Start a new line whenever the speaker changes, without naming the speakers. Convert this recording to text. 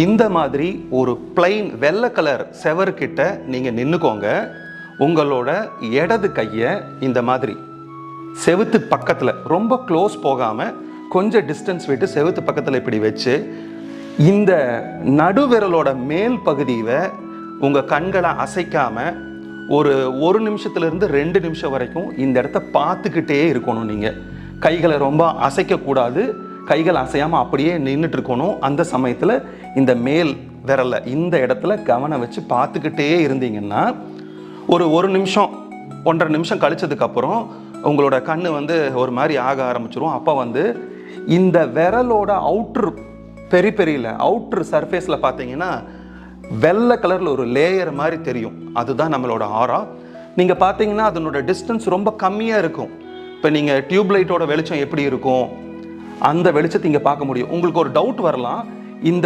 இந்த மாதிரி ஒரு பிளைன் வெள்ளை கலர் செவர்கிட்ட நீங்கள் நின்றுக்கோங்க உங்களோட இடது கையை இந்த மாதிரி செவுத்து பக்கத்தில் ரொம்ப க்ளோஸ் போகாமல் கொஞ்சம் டிஸ்டன்ஸ் விட்டு செவுத்து பக்கத்தில் இப்படி வச்சு இந்த நடுவிரலோட மேல் பகுதியை உங்கள் கண்களை அசைக்காமல் ஒரு ஒரு நிமிஷத்துலேருந்து ரெண்டு நிமிஷம் வரைக்கும் இந்த இடத்த பார்த்துக்கிட்டே இருக்கணும் நீங்கள் கைகளை ரொம்ப அசைக்கக்கூடாது. கைகள் அசையாமல் அப்படியே நின்றுட்டு இருக்கணும் அந்த சமயத்தில் இந்த மேல் விரலை இந்த இடத்துல கவனம் வச்சு பார்த்துக்கிட்டே இருந்தீங்கன்னா ஒரு ஒரு நிமிஷம் ஒன்றரை நிமிஷம் கழிச்சதுக்கப்புறம் உங்களோட கண் வந்து ஒரு மாதிரி ஆக ஆரம்பிச்சிரும். அப்போ வந்து இந்த விரலோட அவுட்ரு பெரி பெரியல அவுட்ரு சர்ஃபேஸில் பார்த்தீங்கன்னா வெள்ளை கலரில் ஒரு லேயர் மாதிரி தெரியும். அதுதான் நம்மளோட ஆரா நீங்கள் பார்த்தீங்கன்னா அதனோட டிஸ்டன்ஸ் ரொம்ப கம்மியாக இருக்கும். இப்போ நீங்கள் டியூப் லைட்டோட வெளிச்சம் எப்படி இருக்கும்? அந்த வெளிச்சத்தை இங்கே பார்க்க முடியும். உங்களுக்கு ஒரு டவுட் வரலாம். இந்த